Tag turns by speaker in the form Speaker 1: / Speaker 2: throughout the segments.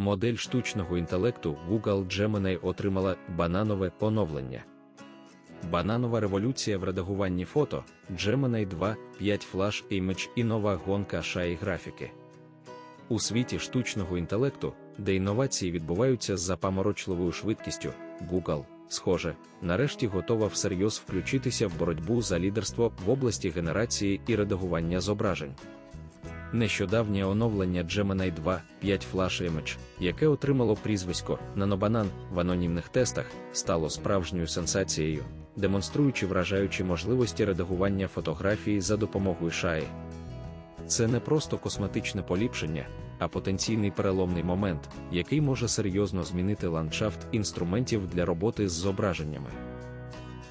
Speaker 1: модель штучного інтелекту Google Gemini отримала бананове оновлення. Бананова революція в редагуванні фото, Gemini 2, 5 Flash Image і нова гонка шаї графіки. У світі штучного інтелекту, де інновації відбуваються з запаморочливою швидкістю, Google, схоже, нарешті готова всерйоз включитися в боротьбу за лідерство в області генерації і редагування зображень. Нещодавнє оновлення Gemini 2 5 Flash Image, яке отримало прізвисько Нанобанан в анонімних тестах, стало справжньою сенсацією, демонструючи вражаючі можливості редагування фотографії за допомогою шаї. Це не просто косметичне поліпшення, а потенційний переломний момент, який може серйозно змінити ландшафт інструментів для роботи з зображеннями.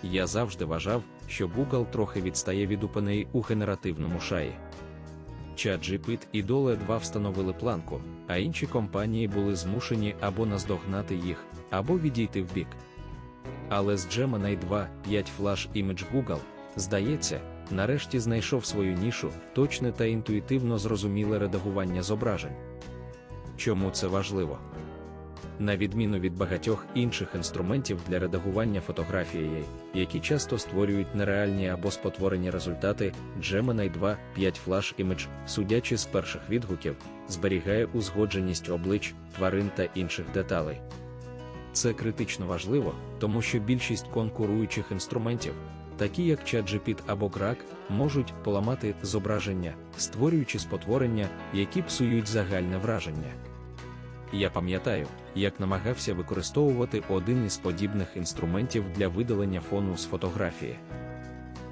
Speaker 1: Я завжди вважав, що Google трохи відстає від OpenAI у генеративному шаї. ChatGPT і Dole 2 встановили планку, а інші компанії були змушені або наздогнати їх, або відійти вбік. Але з Gemini 2 5 Flash Image Google, здається, нарешті знайшов свою нішу, точне та інтуїтивно зрозуміле редагування зображень. Чому це важливо? На відміну від багатьох інших інструментів для редагування фотографії, які часто створюють нереальні або спотворені результати, Gemini 2 5 Flash Image, судячи з перших відгуків, зберігає узгодженість облич, тварин та інших деталей. Це критично важливо, тому що більшість конкуруючих інструментів, такі як ChatGPT або Grok, можуть поламати зображення, створюючи спотворення, які псують загальне враження. Я пам'ятаю, як намагався використовувати один із подібних інструментів для видалення фону з фотографії.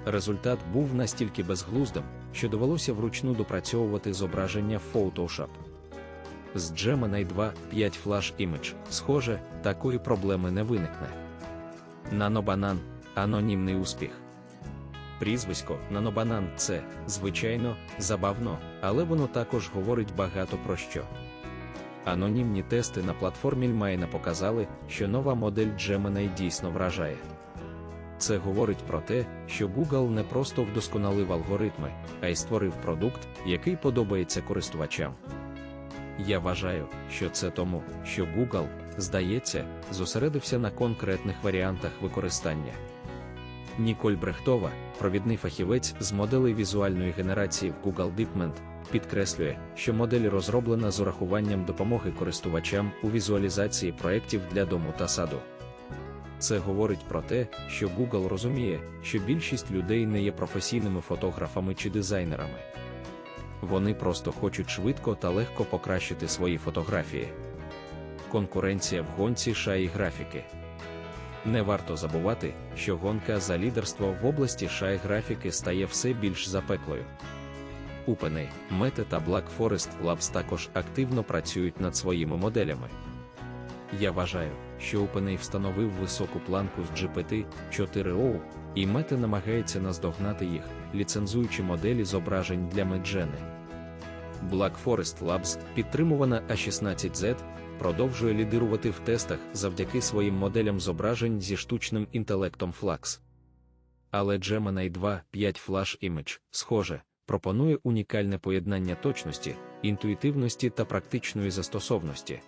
Speaker 1: Результат був настільки безглуздим, що довелося вручну допрацьовувати зображення в Photoshop. З Gemini 2 5 Flash Image, схоже, такої проблеми не виникне. Нанобанан анонімний успіх. Прізвисько Нанобанан це, звичайно, забавно, але воно також говорить багато про що. Анонімні тести на платформі Lmaina показали, що нова модель Gemini дійсно вражає. Це говорить про те, що Google не просто вдосконалив алгоритми, а й створив продукт, який подобається користувачам. Я вважаю, що це тому, що Google, здається, зосередився на конкретних варіантах використання. Ніколь Брехтова, провідний фахівець з моделей візуальної генерації в Google DeepMind, підкреслює, що модель розроблена з урахуванням допомоги користувачам у візуалізації проєктів для дому та саду. Це говорить про те, що Google розуміє, що більшість людей не є професійними фотографами чи дизайнерами. Вони просто хочуть швидко та легко покращити свої фотографії. Конкуренція в гонці шаї графіки. Не варто забувати, що гонка за лідерство в області шаї графіки стає все більш запеклою. OpenAI, Meta та Black Forest Labs також активно працюють над своїми моделями. Я вважаю, що OpenAI встановив високу планку з GPT-4o, і Meta намагається наздогнати їх, ліцензуючи моделі зображень для Midjourney. Black Forest Labs, підтримувана A16Z, продовжує лідирувати в тестах завдяки своїм моделям зображень зі штучним інтелектом Flux. Але Gemini 2 5 Flash Image, схоже, пропонує унікальне поєднання точності, інтуїтивності та практичної застосовності.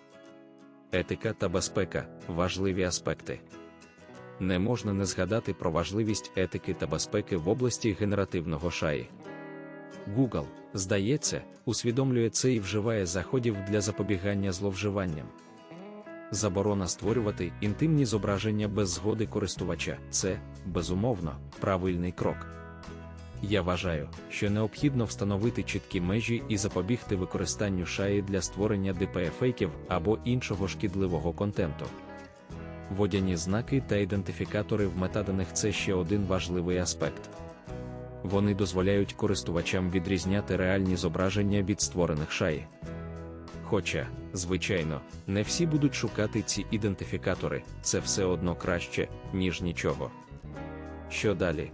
Speaker 1: Етика та безпека важливі аспекти. Не можна не згадати про важливість етики та безпеки в області генеративного шаї. Google, здається, усвідомлює це і вживає заходів для запобігання зловживанням. Заборона створювати інтимні зображення без згоди користувача це, безумовно, правильний крок. Я вважаю, що необхідно встановити чіткі межі і запобігти використанню шаї для створення DPFейків або іншого шкідливого контенту. Водяні знаки та ідентифікатори в метаданих це ще один важливий аспект. Вони дозволяють користувачам відрізняти реальні зображення від створених шаї. Хоча, звичайно, не всі будуть шукати ці ідентифікатори, це все одно краще, ніж нічого. Що далі?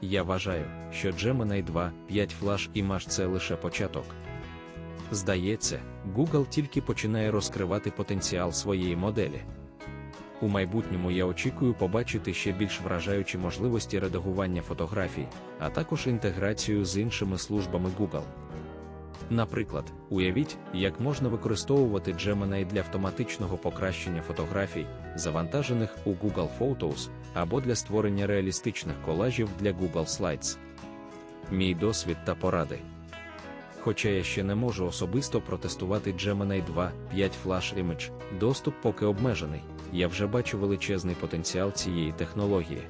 Speaker 1: Я вважаю, що Gemini 2 5 Flash Image – це лише початок. Здається, Google тільки починає розкривати потенціал своєї моделі. У майбутньому я очікую побачити ще більш вражаючі можливості редагування фотографій, а також інтеграцію з іншими службами Google. Наприклад, уявіть, як можна використовувати Gemini для автоматичного покращення фотографій, завантажених у Google Photos, або для створення реалістичних колажів для Google Slides. Мій досвід та поради. Хоча я ще не можу особисто протестувати Gemini 2 5 Flash Image, доступ поки обмежений, я вже бачу величезний потенціал цієї технології.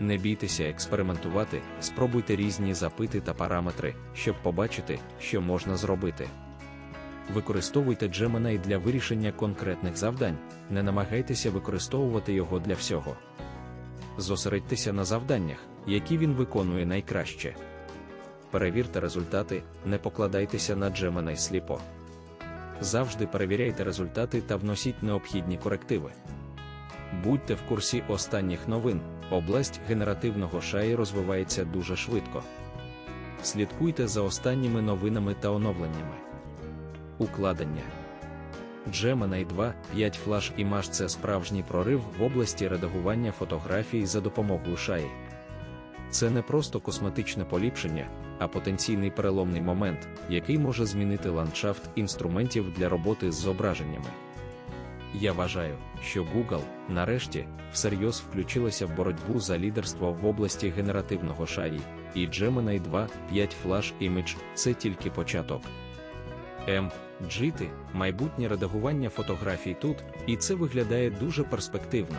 Speaker 1: Не бійтеся експериментувати, спробуйте різні запити та параметри, щоб побачити, що можна зробити. Використовуйте Gemini для вирішення конкретних завдань, не намагайтеся використовувати його для всього. Зосередьтеся на завданнях, які він виконує найкраще. Перевірте результати, не покладайтеся на Gemini сліпо. Завжди перевіряйте результати та вносіть необхідні корективи. Будьте в курсі останніх новин, область генеративного шаї розвивається дуже швидко. Слідкуйте за останніми новинами та оновленнями. Укладення Gemini 2 5 Flash Image – це справжній прорив в області редагування фотографій за допомогою шаї. Це не просто косметичне поліпшення, а потенційний переломний момент, який може змінити ландшафт інструментів для роботи з зображеннями. Я вважаю, що Google, нарешті, всерйоз включилася в боротьбу за лідерство в області генеративного шаї, і Gemini 2 5 Flash Image – це тільки початок. М. Джити, майбутнє редагування фотографій тут, і це виглядає дуже перспективно.